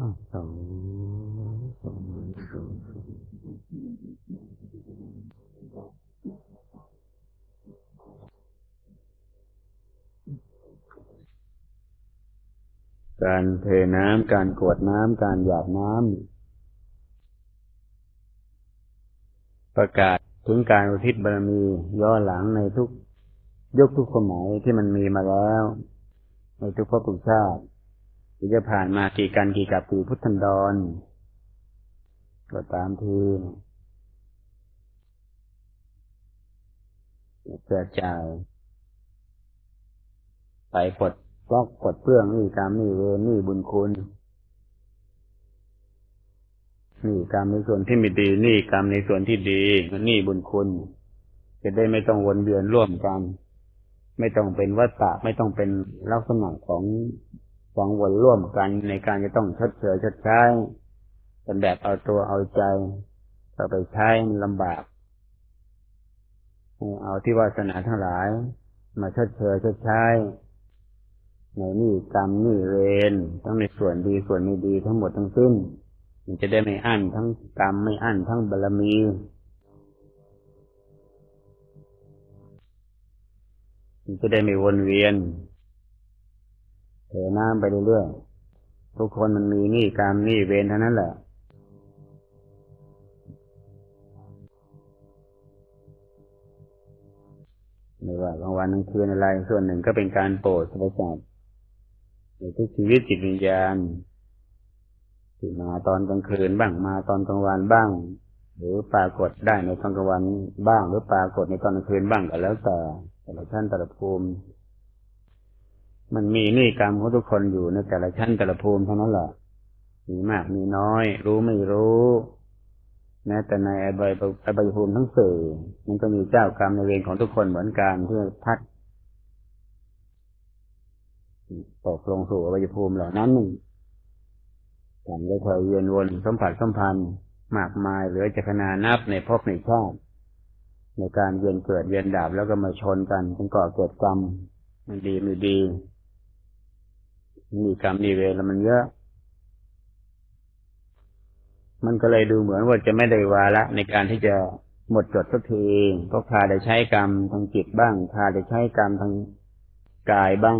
อสองสองสองการเทน้ำ การกวดน้ำ การหยาดน้ำ ประกาศถึงการอุทิศบารมีย้อหลังในทุกยุคทุกสมัยที่มันมีมาแล้ว ในทุกภพทุกชาติ ที่จะผ่านมากี่กันกี่กับกี่พุทธันดร ก็ตามทีเกิดจ่ายไปปลดล็อกปลดเปลื้องนี่กรรมนี่เวรนี่บุญคุณนี่กรรมในส่วนที่ไม่ดีนี่กรรมในส่วนที่ดีนี่บุญคุณจะได้ไม่ต้องวนเวียนร่วมกัน ไม่ต้องเป็นวัฏฏะไม่ต้องเป็นลักษณะของ สองวนร่วมกันในการจะต้องชดเชยชดใช้เป็นแบบเอาตัวเอาใจเราไปใช้มันลำบากเอาที่วาสนาทั้งหลาย มาชดเชยชดใช้ในนี่กรรมนี่เวรทั้งในส่วนดีส่วนไม่ดีทั้งหมดทั้งสิ้น มันจะได้ไม่อั้นทั้งกรรมไม่อั้นทั้งบารมี มันจะได้ไม่วนเวียน เทน้ำไปเรื่อยๆทุกคนมันมีนี่กรรมนี่เวรเท่านั้นแหละไม่ว่ากลางวันกลางคืนอะไร ส่วนหนึ่งก็เป็นการโปรดสรรพสัตว์ในทุกชีวิตจิตวิญญาณที่มาตอนกลางคืนบ้างมาตอนกลางวันบ้าง หรือปรากฏได้ในตอนกลางวันบ้าง หรือปรากฏในตอนกลางคืนบ้างก็แล้วแต่แต่ละท่านแต่ละภูมิ มันมีนี่กรรมของทุกคนอยู่ในแต่ละชั้นแต่ละภูมิเท่านั้นแหละมีมากมีน้อย รู้ไม่รู้แม้แต่ในอบายอบายภูมิทั้งสี่มันก็มีเจ้ากรรมในเวรของทุกคนเหมือนกันเพื่อพัดตกลงสู่อบายภูมิเหล่านั้นการได้คอยเวียนวนสัมผัสสัมพันธ์มากมายเหลือจะขนานับในภพในชาติในการเวียนเกิดเวียนดาบแล้วก็มาชนกันจนก่อเกิดกรรมไม่ดีไม่ดี มีกรรมมีเวรแล้วมันเยอะ มันก็เลยดูเหมือนว่าจะไม่ได้วาระในการที่จะหมดจดสักทีก็พาได้ใช้กรรมทางจิตบ้าง พาได้ใช้กรรมทางกายบ้าง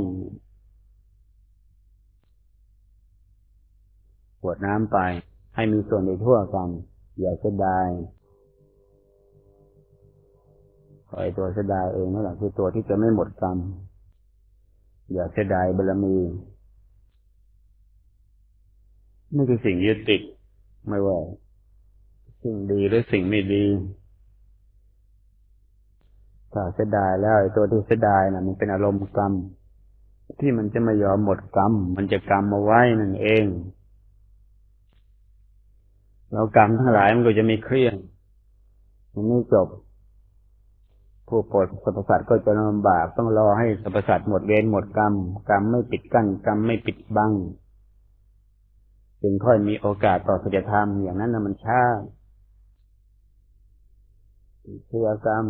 ปวดน้ำไป ให้มีส่วนในทั่วกัน อย่าเสียดายคอยตัวเสียดายเองนั่นแหละคือตัวที่จะไม่หมดกรรม อย่าเสียดายบารมี นี่คือสิ่งยึดติดไม่ว่า สิ่งดีหรือสิ่งไม่ดีถ้าเสียดายแล้วตัวที่เสียดายนะ่ะ มันเป็นอารมณ์กรรม ที่มันจะไม่ยอมหมดกรรม มันจะกรรมมาไว้นั่นเองเรากรรมทั้งหลายมันก็จะมีเครียดมันไม่จบ ผู้ปวดสรรพสัตว์ก็จะลำบากต้องรอให้สรรพสัตว์หมดเวรหมดกรรม กรรมไม่ปิดกั้นกรรมไม่ปิดบัง จึงค่อยมีโอกาสต่อสัจธรรมอย่างนั้นนะมันช้าเชื่อกรรม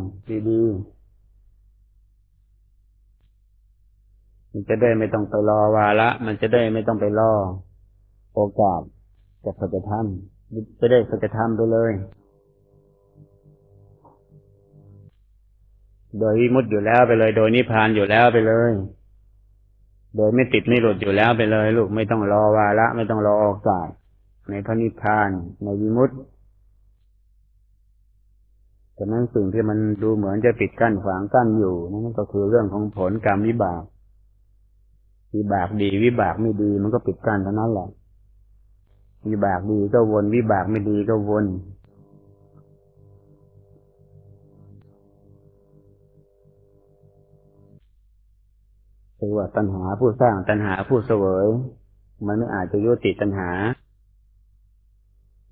ดีๆมันจะได้ไม่ต้องไปรอวาระมันจะได้ไม่ต้องไปรอโอกาสจากสัจธรรมจะได้สัจธรรมไปเลย โดยมุดอยู่แล้วไปเลย โดยนิพพานอยู่แล้วไปเลย โดยไม่ติดไม่หลุดอยู่แล้วไปเลยลูกไม่ต้องรอวาระไม่ต้องรอออกากในพระนิพพานในวิมุตติฉะนั้นสิ่งที่มันดูเหมือนจะปิดกั้นขวางกั้นอยู่นั่นก็คือเรื่องของผลกรรมวิบากวิบากดีวิบากไม่ดีมันก็ปิดกั้นเท่านั้นแหละวิบากดีก็วนวิบากไม่ดีก็วน คือว่าตัณหาผู้สร้างตัณหาผู้เสวย มันไม่อาจจะยุติตัณหา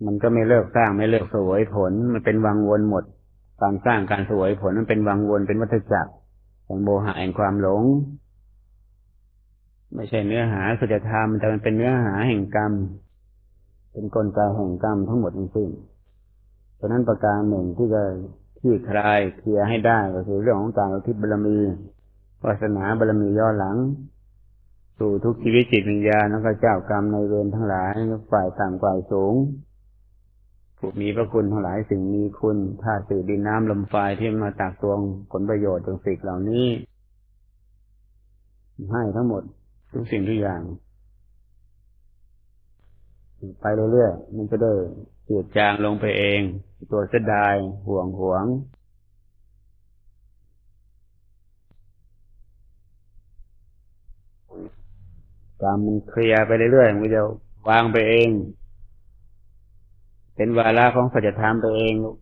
มันก็ไม่เลิกสร้างไม่เลิกเสวยผล มันเป็นวังวนหมด การสร้างการเสวยผลมันเป็นวังวนเป็นวัฏจักรแห่งโมหะแห่งความหลง ไม่ใช่เนื้อหาสุจธรรมแต่มันเป็นเนื้อหาแห่งกรรม เป็นกลไกแห่งกรรมทั้งหมดทั้งสิ้นเพราะนั้นประการหนึ่งที่จะที่คลายเคลียร์ให้ได้ก็คือเรื่องของการอุทิศบารมี วาสนาบารมีย้อหลัง สู่ทุกชีวิตจิตวิญญาณแล้วก็เจ้ากรรมในเวรทั้งหลายฝ่ายต่ำฝ่ายสูงผู้มีพระคุณทั้งหลายสิ่งมีคุณธาตุสื่อดินน้ำลมไฟที่มาตักตวงผลประโยชน์จากสิ่งเหล่านี้ ให้ทั้งหมดทุกสิ่งทุกอย่าง ไปเรื่อยๆมันจะได้จืดจางลงไปเอง ตัวเสียดายห่วงหวง กรรมมันเคลียร์ไปเรื่อยๆมันจะวางไปเอง เป็นวาระของสัจธรรมไปเองลูก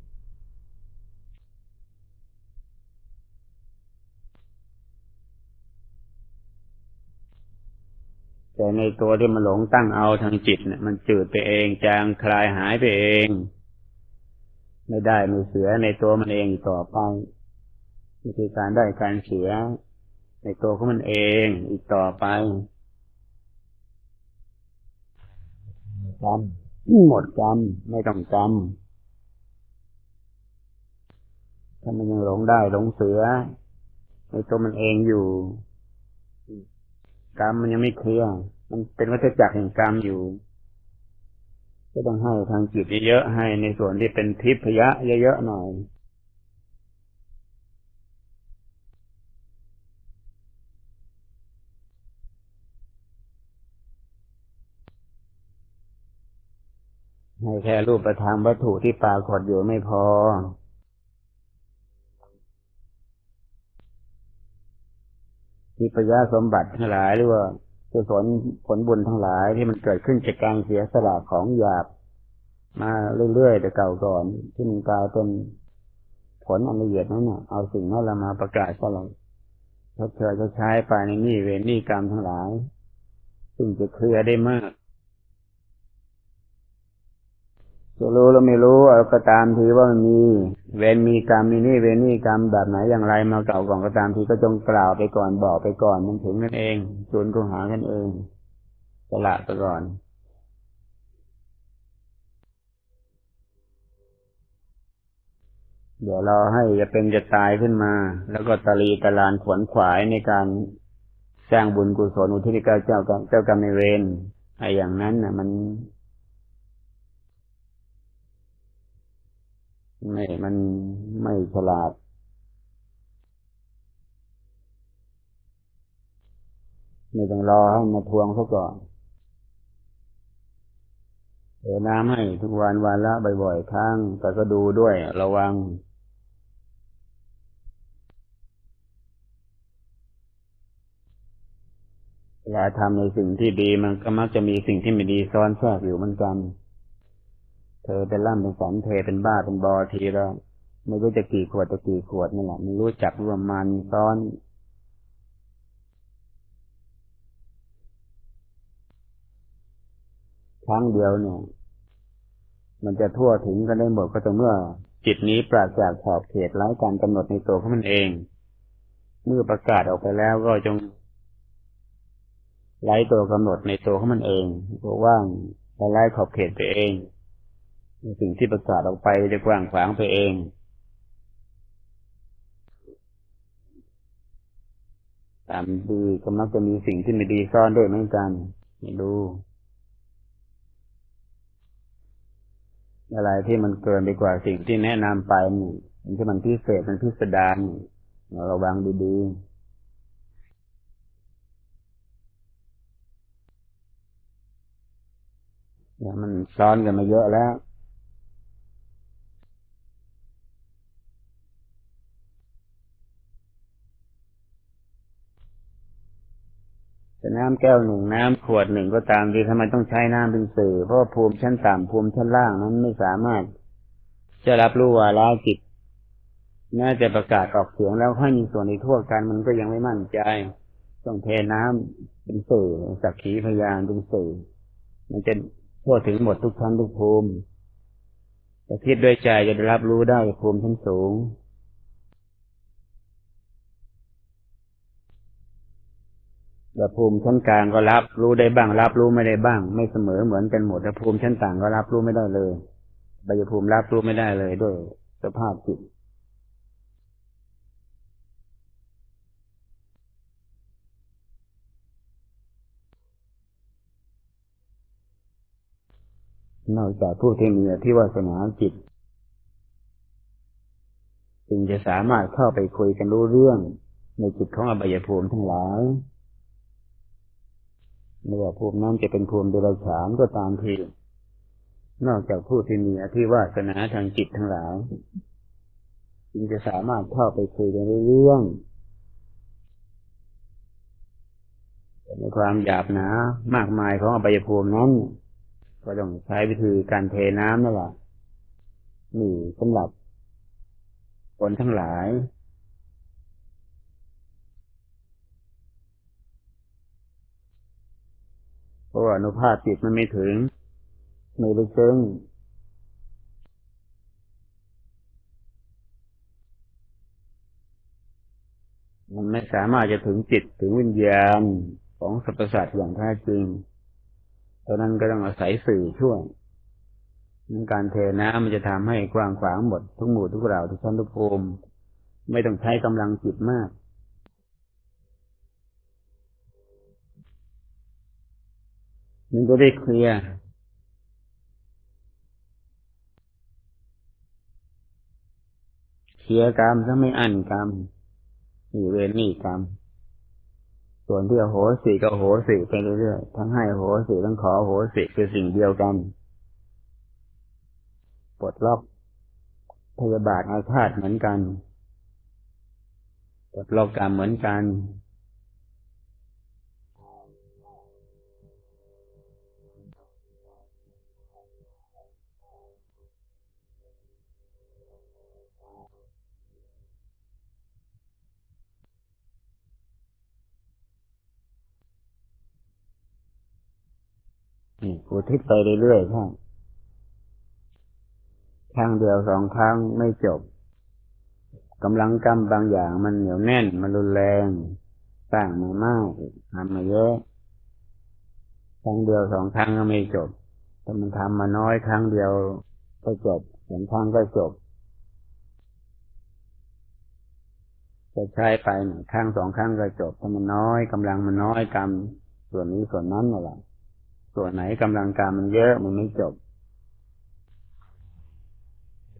แต่ในตัวที่มันหลงตั้งเอาทางจิตเนี่ยมันจืดไปเองจางคลายหายไปเอง ไม่ได้ไม่เสือในตัวมันเองต่อไปนี่คือการได้การเสียในตัวของมันเองอีกต่อไป กรรมหมดกรรมไม่ต้องกรรมถ้ามันยังหลงได้หลงเสือในตัวมันเองอยู่กรรมมันยังไม่เคลียร์มันเป็นวัฏจักรแห่งกรรมอยู่ ก็ต้องให้ทางจิตเยอะๆให้ในส่วนที่เป็นทิพยะเยอะๆหน่อย ให้แค่รูปธรรมวัตถุที่ปรากฏอยู่ไม่พอทิพยะสมบัติทั้งหลายหรือว่ากุศลผลบุญทั้งหลายที่มันเกิดขึ้นจากการเสียสละของหยาบ มาเรื่อยๆแต่เก่าก่อน ที่มันกลายเป็นผลอันละเอียดนั้นน่ะเอาสิ่งนั้นเรามาประกาศก็เราชดเชยชดใช้ไปในนี้เวรนี้กรรมทั้งหลาย ซึ่งจะเคลียร์ได้มาก จะรู้แล้วไม่รู้เอาก็ตามทีว่ามันมี เวรมีกรรมมีนี่เวรนี่กรรมแบบไหนอย่างไรมาเก่าก่อนก็ตามทีก็จงกล่าวไปก่อนบอกไปก่อนมันถึงกันเองชวนกูหากันเองสละไปก่อนเดี๋ยวเราให้จะเป็นจะตายขึ้นมา แล้วก็ตะลีตะลานขวนขวายในการสร้างบุญกุศลอุทิศเจ้ากรรมเจ้ากรรมในเวรไอ้อย่างนั้นน่ะ มัน ไม่มันไม่ฉลาด ไม่ต้องรอให้มาทวงเขาก่อนเอน้ำให้ทุกวันวันละบ่อยๆครั้งแต่ก็ดูด้วยระวังเวลาทำในสิ่งที่ดีมันก็มักจะมีสิ่งที่ไม่ดีซ้อนแทรกอยู่เหมือนกัน เธอเป็นล่ำเป็นสันเทเป็นบ้าเป็นบอทีแล้วไม่รู้จะกี่ขวดจะกี่ขวดนี่แหละไม่รู้จักรวมมันซ้อนครั้งเดียวเนี่ย มันจะทั่วถึงกันได้หมดก็ต่อเมื่อ จิตนี้ปราศจากขอบเขตไร้การกำหนดในตัวของมันเอง เมื่อประกาศออกไปแล้วก็จงไร้ตัวกำหนดในตัวของมันเองตัวว่างและไร้ขอบเขตไปเอง สิ่งที่ประกาศออกไปจะกว้างขวางไปเอง ตามดีก็มักจะมีสิ่งที่ไม่ดีซ่อนด้วยเหมือนกันไม่ดูอะไรที่มันเกินไปกว่าสิ่งที่แนะนำไปมันที่มันพิเศษมันพิสดารเราระวังดีๆเนี่ยมันซ้อนกันมาเยอะแล้ว แต่น้ำแก้วหนึ่งน้ำขวดหนึ่งก็ตามดีทำไมต้องใช้น้ำเป็นสื่อ เพราะภูมิชั้นต่ำภูมิชั้นล่างนั้นไม่สามารถ จะรับรู้ว่าละจิตน่าจะประกาศออกเสียงแล้วให้มีส่วนในทั่วกันมันก็ยังไม่มั่นใจ ต้องเทน้ำเป็นสื่อสักขีพยานเป็นสื่อ มันจะทั่วถึงหมดทุกชั้นทุกภูมิแต่คิดด้วยใจจะได้รับรู้ได้ภูมิชั้นสูง แต่ภูมิชั้นกลางก็รับ รู้ได้บ้าง รับรู้ไม่ได้บ้าง ไม่เสมอเหมือนกันหมดแต่ภูมิชั้นต่างก็รับรู้ไม่ได้เลยบายภูมิรับรู้ไม่ได้เลยด้วยสภาพจิตนอกจากผู้ที่มีที่ว่าสนาจิตจึงจะสามารถเข้าไปคุยกันรู้เรื่องในจิตของอบายภูมิทั้งหลาย ไม่ว่าภูมินั้นจะเป็นภูมิเดรัจฉานก็ตามทีนอกจากผู้ที่มีอธิวาสนาทางจิตทั้งหลายจึงจะสามารถเข้าไปคุยกันเรื่องในความหยาบหนามากมายของอบายภูมินั้น ก็ต้องใช้วิธีการเทน้ำนั่นแหละนี่สำหรับคนทั้งหลาย เพราะว่าอนุภาพจิตมันไม่ถึงไม่ลึกซึ้งมันไม่สามารถจะถึงจิตถึงวิญญาณของสรรพสัตว์อย่างแท้จริงตอนนั้นก็ต้องอาศัยสื่อช่วยการเทน้ำมันจะทำให้กว้างขวางหมดทุกหมู่ทุกเหล่าทุกชั้นทุกภูมิ ไม่ต้องใช้กำลังจิตมาก มันก็ได้เคลียร์เคลียร์กรรมถ้าไม่อั้นกรรมนี่เวรนี่กรรมส่วนที่โหสิก็โหสิไปเรื่อยๆทั้งให้โหสิทั้งขอโหสิคือสิ่งเดียวกันปลดล็อกพยาบาทอาฆาตเหมือนกันปลดล็อกกรรมเหมือนกัน อุทิศไปเรื่อยๆครับครั้งเดียวสองครั้งไม่จบกำลังกรรมบางอย่างมันเหนียวแน่น มันรุนแรงสร้างมามากทำมาเยอะครั้งเดียวสองครั้งก็ไม่จบถ้ามันทำมาน้อยครั้งเดียวก็จบสองครั้งก็จบจะใช้ไปหนึ่งครั้งสองครั้งก็จบถ้ามันน้อยกำลังมันน้อยกรรมส่วนนี้ส่วนนั้นอะไร ส่วนไหนกำลังการมันเยอะมันไม่จบ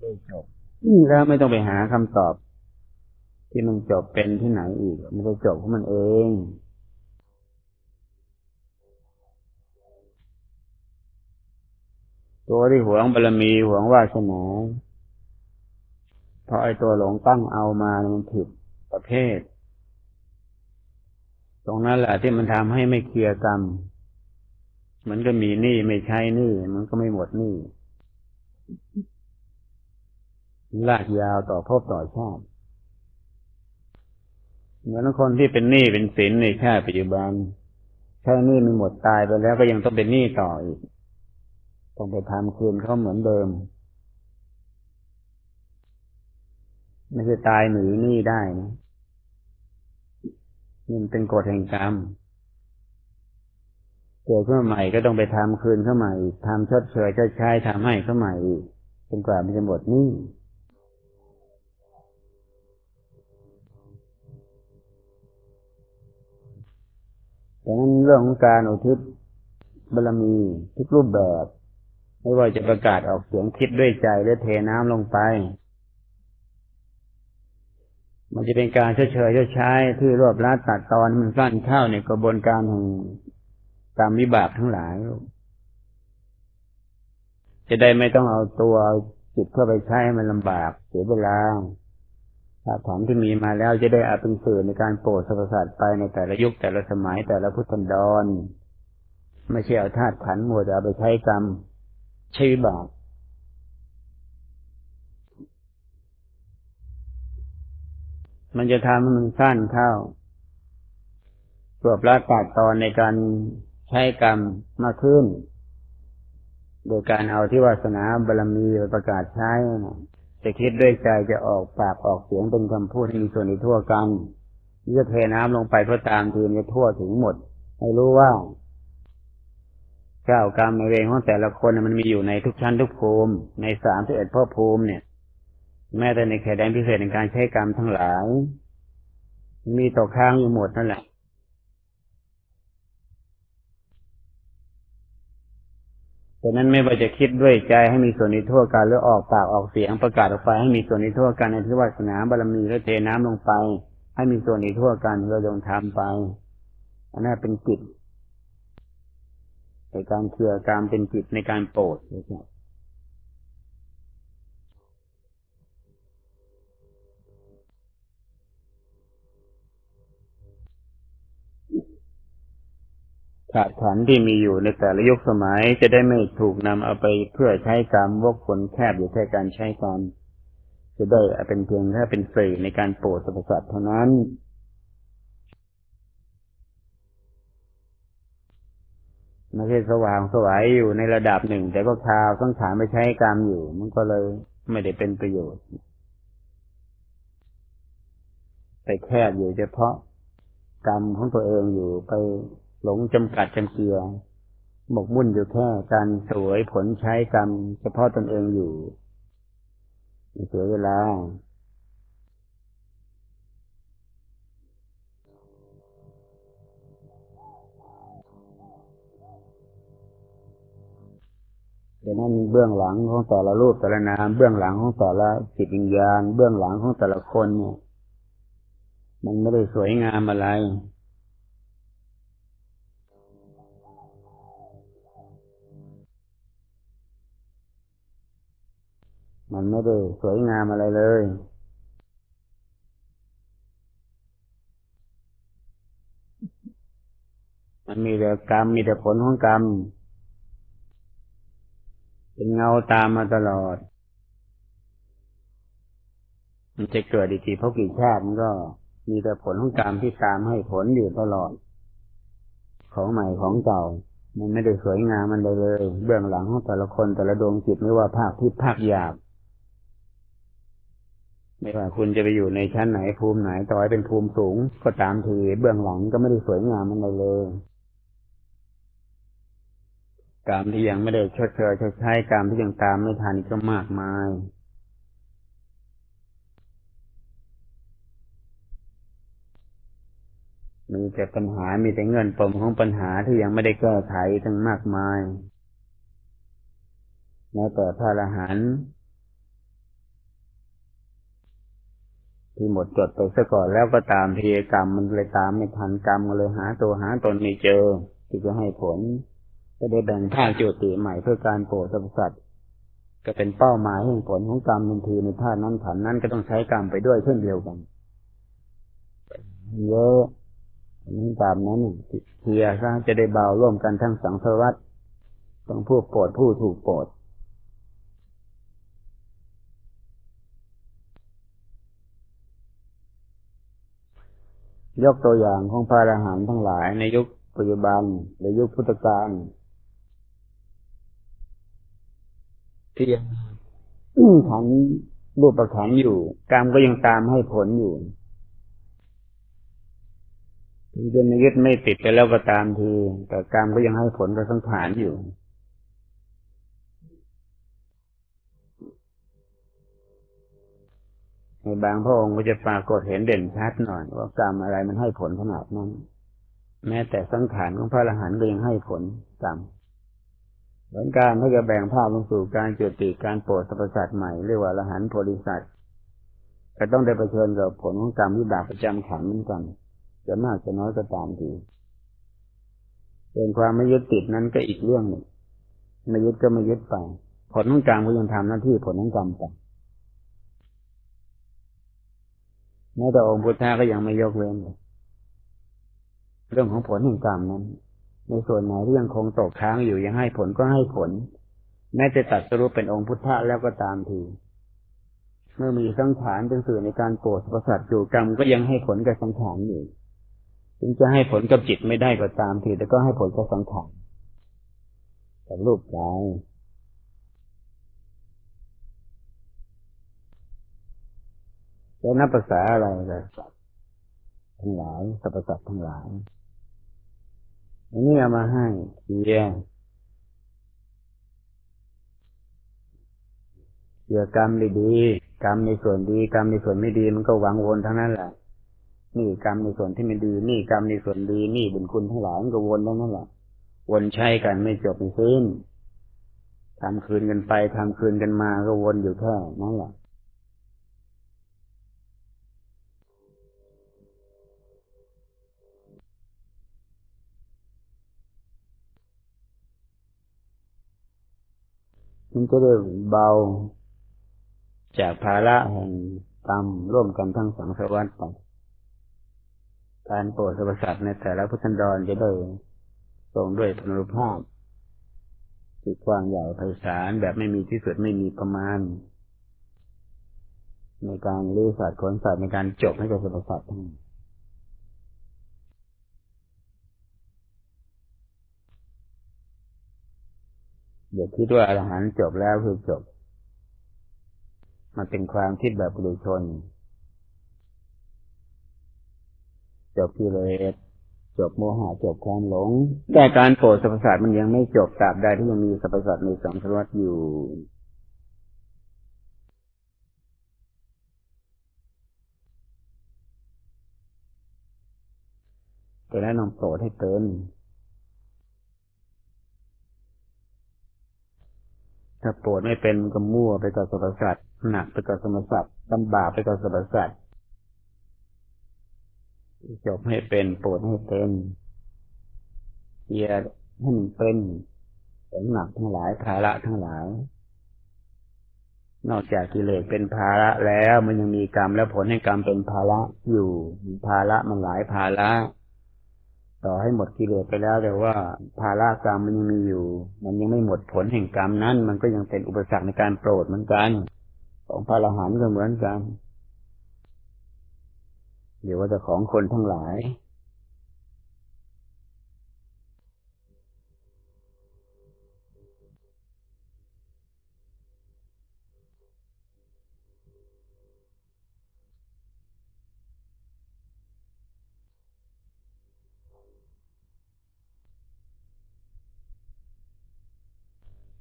ไม่จบแล้วไม่ต้องไปหาคำตอบ ที่มันจบเป็นที่ไหนอีก มันจะจบของมันเองตัวที่หวงบารมีหวงวาสนาเพราะไอ้ตัวหลงตั้งเอามามันผิดประเภท ตรงนั้นแหละที่มันทำให้ไม่เคลียร์กรรม มันก็มีหนี้ไม่ใช้หนี้มันก็ไม่หมดหนี้ลากยาวต่อพบต่อชาติเหมือนคนที่เป็นหนี้เป็นสินในชาติปัจจุบันใช้หนี้มันหมดตายไปแล้วก็ยังต้องเป็นหนี้ต่ออีกต้องไปทำคืนเขาเหมือนเดิม ไม่ใช่ตายหนีหนี้ได้นะนี่มันเป็นกฎแห่งกรรม เกิดขึ้นมาใหม่ก็ต้องไปทำคืนเข้าใหม่ทำชดเชยชดใช้ทำให้เข้าใหม่จนกว่ามันจะหมดนี่ดังนั้นเรื่องของการอุทิศบารมีทุกรูปแบบ ไม่ว่าจะประกาศออกเสียงคิดด้วยใจหรือเทน้ำลงไป มันจะเป็นการเฉยเฉยใช้ที่รวบรัดตัดตอนมันสั้นเข้าในกระบวนการแห่ง กรรมวิบากทั้งหลายจะได้ไม่ต้องเอาตัวจิตเข้าไปใช้มันลำบากเสียเวลาถ้าถามที่มีมาแล้วจะได้อาเป็นสื่อในการโปรดสรรพสัตว์ไปในแต่ละยุคแต่ละสมัยแต่ละพุทธันดร ไม่ใช่เอาธาตุขันหมดเอาไปใช้กรรมใช้วิบากมันจะทำให้มันสั้นเข้า รวบรัดตัดตอนในการ ใช้กรรมมากขึ้น โดยการเอาที่วาสนาบารมีไปประกาศใช้จะคิดด้วยใจจะออกปากออกเสียงเป็นคำพูดที่มีส่วนในทั่วกันนี่จะเทน้ำลงไปเพื่อตามทีมจะทั่วถึงหมด ให้รู้ว่าเจ้ากรรมในเวรของแต่ละคนมันมีอยู่ในทุกชั้นทุกภูมิ ในสามสิบเอ็ดพ่อภูมิเนี่ย แม้แต่ในเขตแดนพิเศษในการใช้กรรมทั้งหลาย มีตกค้างอยู่หมดนั่นแหละ ฉะนั้นไม่ว่าจะคิดด้วยใจให้มีส่วนในทั่วกันหรือออกปากออกเสียงประกาศออกไปให้มีส่วนในทั่วกันในที่วาสนาบารมีและเทน้ำลงไป ให้มีส่วนในทั่วกันเราลงทำไปอันนั้นเป็นจิตในการเคลือกรรมเป็นจิตในการโปรดนะครับ ขาดขันที่มีอยู่ในแต่ละยุคสมัยจะได้ไม่ถูกนำเอาไปเพื่อใช้กรรมวกผลแคบอยู่แค่การใช้กรรมจะได้เป็นเพียงแค่เป็นสื่อในการโปรดสรรพสัตว์เท่านั้นไม่ใช่สว่างสวายอยู่ในระดับหนึ่ง แต่ก็คาวต้องฐานไปใช้กรรมอยู่ มันก็เลยไม่ได้เป็นประโยชน์ไปแคบอยู่เฉพาะกรรมของตัวเองอยู่ไป หลงจำกัดจำเกียหมกมุ่นอยู่แค่การสวยผลใช้กรรมเฉพาะตนเองอยู่เสียเวลาดังนั้นเบื้องหลังของแต่ละรูปแต่ละนามเบื้องหลังของแต่ละจิตวิญญาณ เบื้องหลังของแต่ละคนเนี่ยมันไม่ได้สวยงามอะไร มันไม่ได้สวยงามอะไรเลย มันมีแต่กรรมมีแต่ผลของกรรม เป็นเงาตามมาตลอด มันจะเกิดอีกกี่พบกี่ชาติมันก็ มีแต่ผลของกรรมที่ตามให้ผลอยู่ตลอด ของใหม่ของเก่ามันไม่ได้สวยงามมันเลยเลย เบื้องหลังของแต่ละคนแต่ละดวงจิตไม่ว่าภาคทิพย์ภาคหยาบ ไม่ว่าคุณจะไปอยู่ในชั้นไหนภูมิไหนต่อให้เป็นภูมิสูง ก็ตามทีเบื้องหลังก็ไม่ได้สวยงามมันเลยเลยกรรมที่ยังไม่ได้ชดเชยชดใช้กรรมที่ยังตามไม่ทันก็มากมาย มีแต่ปัญหา มีแต่เงินปมของปัญหาที่ยังไม่ได้แก้ไขทั้งมากมายแม้แต่พระอรหันต์ ที่หมดจดไปซะก่อนแล้วก็ตามทีกรรมมันเลยตามไม่ทันกรรมมันเลยหาตัวหาตนไม่เจอ ที่จะให้ผลก็ได้แบ่งภาคโจติใหม่เพื่อการโปรดสรรพสัตว์ก็เป็นเป้าหมายแห่งผลของกรรมบางทีในท่านั้นขันนั้นก็ต้องใช้กรรมไปด้วยเช่นเดียวกันเยอะนี่ตามนั้นเทียซะจะได้เบาร่วมกันทั้งสังสารวัตต้องผู้โปรดผู้ถูกโปรด ยกตัวอย่างของพระอรหันต์ทั้งหลายในยุคปัจจุบันหรือยุคพุทธกาลที่ยังขันรูปประขันอยู่กรรมก็ยังตามให้ผลอยู่ถึงจะนยึดไม่ติดไปแล้วก็ตามทีแต่กรรมก็ยังให้ผลกับสังขารอยู่ ในบางพระองค์ก็จะปรากฏเห็นเด่นชัดหน่อยว่ากรรมอะไรมันให้ผลขนาดนั้น แม้แต่สังขารของพระอรหันต์ก็ยังให้ผลกรรมเหมือนการถ้าจะแบ่งภาพลงสู่การจุติการโปรดสรรพสัตว์ใหม่เรียกว่าอรหันต์โพธิสัตว์ก็ต้องได้ประเชิญกับผลของกรรมวิบากประจำขันเหมือนกันจะมากจะน้อยก็ตามทีเป็นความไม่ยึดติดนั้นก็อีกเรื่องหนึ่งไม่ยึดก็ไม่ยึดไป ผลของกรรมก็ยังทำหน้าที่ผลของกรรมไป แม้แต่องค์พุทธะก็ยังไม่ยกเว้นเลยเรื่องของผลแห่งกรรมนั้น ในส่วนไหนที่ยังคงตกค้างอยู่ยังให้ผลก็ให้ผล แม้จะตัดสรุปเป็นองค์พุทธะแล้วก็ตามที เมื่อมีสังขารเป็นสื่อในการโกรธประสาทอยู่กรรมก็ยังให้ผลกับสังขารอยู่ถึงจะให้ผลกับจิตไม่ได้ก็ตามทีแต่ก็ให้ผลกับสังขารกับรูปกาย จะนับภาษาอะไรเลยทั้งหลายสรรพสัตว์ทั้งหลายอันนี้เอามาให้เชียเชียกรรมดีๆกรรมในส่วนดีกรรมในส่วนไม่ดีมันก็หวังวนทั้งนั้นแหละนี่กรรมในส่วนที่ไม่ดี นี่กรรมในส่วนดี นี่บุญคุณทั้งหลายมันก็วนทั้งนั้นแหละวนใช้กันไม่จบไม่สิ้นทำคืนกันไปทำคืนกันมาก็วนอยู่แค่นั่นแหละ มันจะได้เบา จากภาระแห่งกรรมร่วมกันทั้งสังสารวัฏไปการโปรดสรรพสัตว์ในแต่ละพุทธันดรจะได้ทรงด้วยพนุภาพที่กว้างใหญ่ไพศาลแบบไม่มีที่สุดไม่มีประมาณ ในการลื้อสัตว์ขนสัตว์ในการจบให้กับสรรพสัตว์ทั้ง อย่าคิดว่าอรหันต์จบแล้วคือจบ มันเป็นความคิดแบบปุถุชน จบกิเลสจบโมหะจบความหลง แต่การโปรดสรรพสัตว์มันยังไม่จบตราบใดที่ยังมีสรรพสัตว์ในสังสารวัฏอยู่แต่นั้นต้องโปรดให้เป็น ถ้าโปรดไม่เป็นก็มั่วไปกับสรรพสัตว์หนักไปกับสรรพสัตว์ลำบากไปกับสรรพสัตว์จบให้เป็นโปรดให้เป็นเยียรให้มันเป็นผลหนักทั้งหลายภาระทั้งหลาย นอกจากกิเลสเป็นภาระแล้วมันยังมีกรรมและผลให้กรรมเป็นภาระอยู่ภาระมันหลายภาระ ต่อให้หมดกิเลสไปแล้วแต่ว่าภาระกรรมมันยังมีอยู่ มันยังไม่หมดผลแห่งกรรมนั้น มันก็ยังเป็นอุปสรรคในการโปรดเหมือนกัน ของพระอรหันต์ก็เหมือนกัน เดี๋ยวว่าจะของคนทั้งหลาย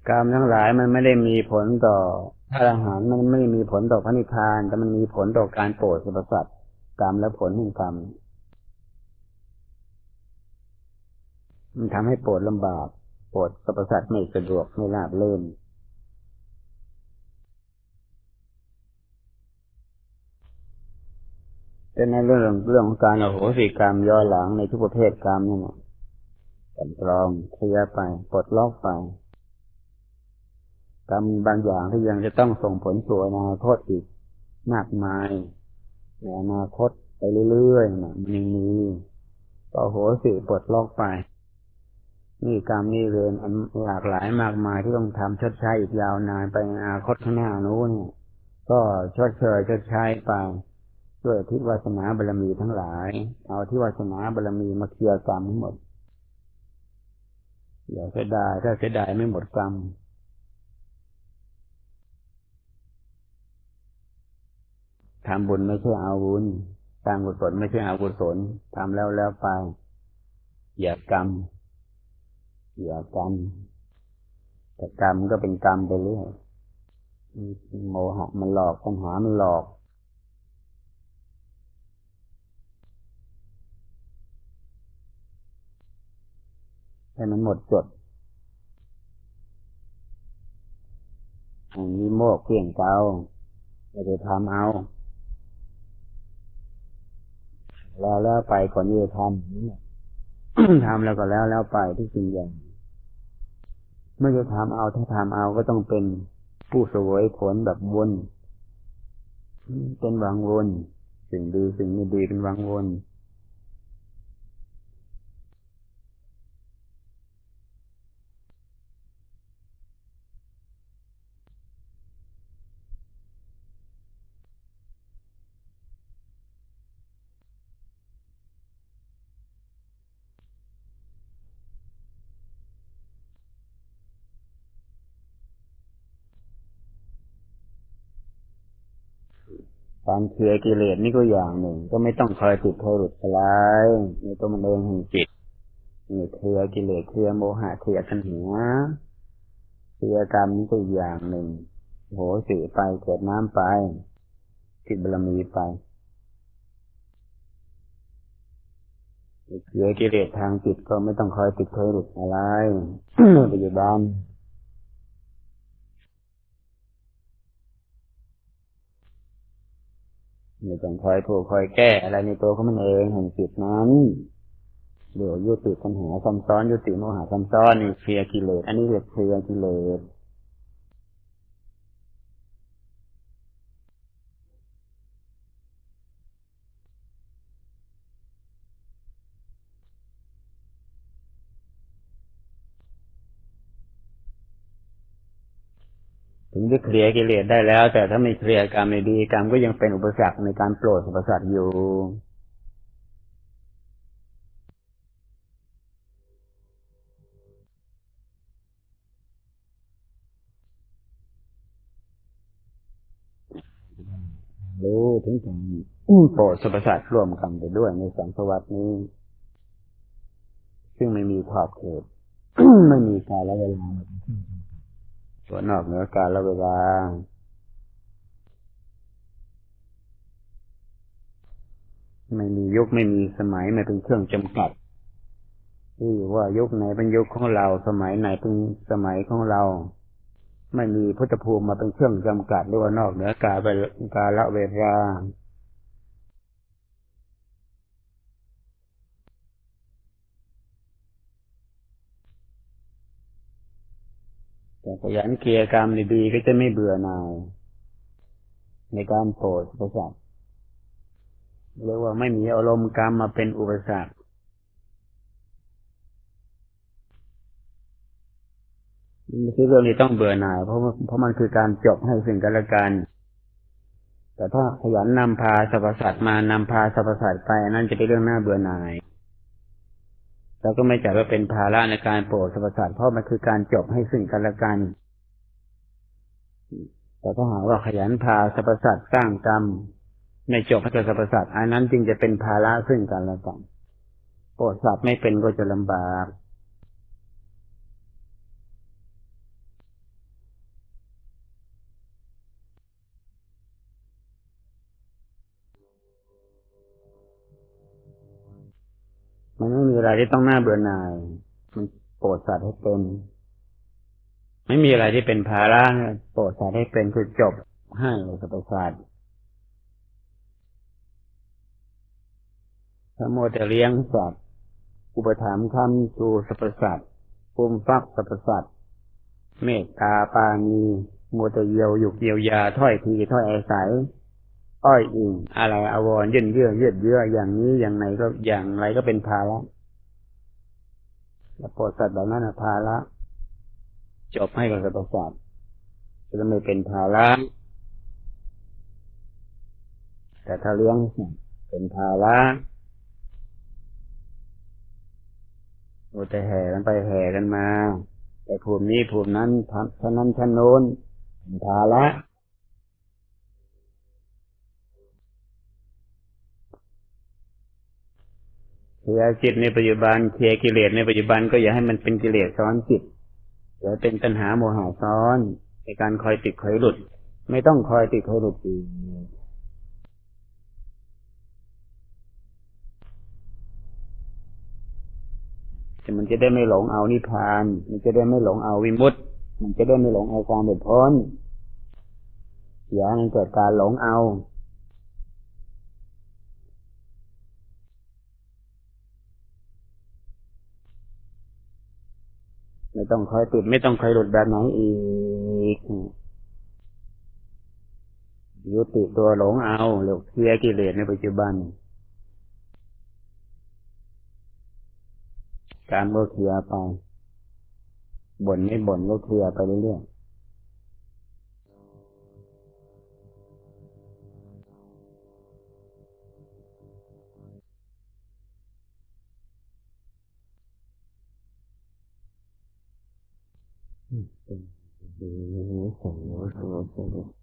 กรรมทั้งหลายมันไม่ได้มีผลต่อพระอรหันต์มันไม่ได้มีผลต่อพระนิพพาน แต่มันมีผลต่อการโปรดสรรพสัตว์กรรมและผลแห่งกรรมมันทำให้โปรดลำบากโปรดสรรพสัตว์ไม่สะดวกไม่ราบเล่นแต่ในเรื่องเรื่องของการอโหสิกรรมย้อหลังในทุกประเภทกรรมนี่นะกันกรองเคลียไปปลดล็อกไป รรมบางอย่างที่ยังจะต้องส่งผลสู่อนาคตอีกมากมายในอนาคตไปเรื่อยๆนะมันยังมีก็โหสิปลดล็อกไป นี่กรรมนี่เวรอันหลากหลายมากมายที่ต้องทำชดใช้อีกยาวนานไปในอนาคตข้างหน้านู้นเนี่ยก็ชดเชยชดใช้ไปด้วยทิศวาสนาบารมีทั้งหลาย เอาที่วาสนาบารมีมาเคลียร์กรรมทั้งหมดอย่าเสียดายถ้าเสียดายไม่หมดกรรม ทำบุญไม่ใช่เอาบุญสร้างกุศลไม่ใช่เอากุศลทำแล้วแล้วไปอย่ากรรมอย่ากรรมแต่กรรมก็เป็นกรรมไปเรื่อยโมหะมันหลอกปัญหามันหลอกให้มันหมดจดอันนี้โมกเพียงเกาอย่าไปทำเอา แล้วแล้วไปก่อนที่จะทำทำแล้วก็แล้วแล้วไปทุกสิ่งอย่างเมื่อจะทำเอาถ้าทำเอาก็ต้องเป็นผู้สวยผลแบบวนเป็นวังวน สิ่งดีสิ่งไม่ดีเป็นวังวน การเคลียร์กิเลสนี่ก็อย่างหนึ่ง ก็ไม่ต้องคอยติดคอยหลุดอะไรในตัวมันเองแห่งจิตนี่เคลียร์กิเลสเคลียร์โมหะเคลียร์ตัณหาเคลียร์กรรมนี่ก็อย่างหนึ่งโหสีไปเกิดน้ำไปติดบารมีไปเคลียร์กิเลสทางจิตก็ไม่ต้องคอยติดคอยหลุดอะไรปัจจุบัน ไม่ต้องคอยผูกคอยแก้อะไรในตัวของมันเองแห่งจิตนั้นเดี๋ยวยุติปัญหาซ้ำซ้อนยุติโมหะซ้ำซ้อนนี่เคลียร์กิเลสอันนี้เรียกเคลียร์กิเลส ถึงจะเคลียร์กิเลสได้แล้ว แต่ถ้าไม่เคลียร์กรรมไม่ดีกรรมก็ยังเป็นอุปสรรคในการโปรดสรรพสัตว์อยู่ รู้ถึงการโปรดสรรพสัตว์ร่วมกันไปด้วยในสังสวัสนี้ ซึ่งไม่มีขอบเขตไม่มีกาลเวลา ตัวนอกเหนือกาลเวลา ไม่มียุคไม่มีสมัยไม่เป็นเครื่องจำกัดที่ว่ายุคไหนเป็นยุคของเรา สมัยไหนเป็นสมัยของเรา ไม่มีพุทธภูมิมาเป็นเครื่องจำกัดหรือว่านอกเหนือกาลกาลเวลา แต่ขยันเกียร์กรรมดีๆก็จะไม่เบื่อหน่ายในการโปรดอุปสรรคเรียกว่าไม่มีอารมณ์กรรมมาเป็นอุปสรรคนี่คือเรื่องที่ต้องเบื่อหน่าย เพราะเพราะมันคือการจบให้สิ่งกันและกัน แต่ถ้าขยันนำพาสรรพสัตว์มานำพาสรรพสัตว์ไปนั่นจะเป็นเรื่องน่าเบื่อหน่าย แล้วก็ไม่จัดว่าเป็นภาระในการโปรดสรรพสัตว์เพราะมันคือการจบให้ซึ่งกันและกันแต่ถ้าหากว่าขยันพาสรรพสัตว์สร้างกรรมในจบให้กับสรรพสัตว์อันนั้นจึงจะเป็นภาระซึ่งกันและกันโปรดสัตว์ไม่เป็นก็จะลำบาก มันไม่มีอะไรที่ต้องน่าเบื่อหน่าย มันโปรดสัตว์ให้เป็น ไม่มีอะไรที่เป็นภาระโปรดสัตว์ให้เป็นคือจบให้สรรพสัตว์ถ้าโมแต่เลี้ยงสัตว์ อุปถัมภ์คำชูสรรพสัตว์ปุมฟักสรรพสัตว์เมตตาปานีโมแต่เยียวหยุกเยียวยาถ้อยทีถ้อยอาศัย อ้อยอิงอะไรอาวรเยื่นเยื่อเยืดเยื้ออย่างนี้อย่างไหนก็อย่างไรก็เป็นภาระแล้วโปรดสัตว์แบบนั้นนภาระจบให้กับสรรพสัตว์จะไม่เป็นภาระแต่ถ้าเลี้ยงเป็นภาระโอ้แต่แห่กันไปแห่กันมา แต่ภูมินี้ภูมินั้นท่านั้นท่านโน้นเป็นภาระ เคลียจิตในปัจจุบันเคลียกิเลสในปัจจุบันก็อย่าให้มันเป็นกิเลสซ้อนจิตอย่าเป็นตัณหาโมหะซ้อน ในการคอยติดคอยหลุด ไม่ต้องคอยติดคอยหลุดอีกแต่มันจะได้ไม่หลงเอานิพพาน มันจะได้ไม่หลงเอาวิมุตติ มันจะได้ไม่หลงเอาความเดือดพ้นอย่าให้มันเกิดการหลงเอา ต้องคอยติด ไม่ต้องคอยหลุดแบบไหนอีกยุติตัวหลงเอาหรือเคลียกิเลสในปัจจุบัน การก็เคลียไปบ่นไม่บ่นก็เคลียไปเรื่อยๆ โอ้โหโอ้โหโอ้โห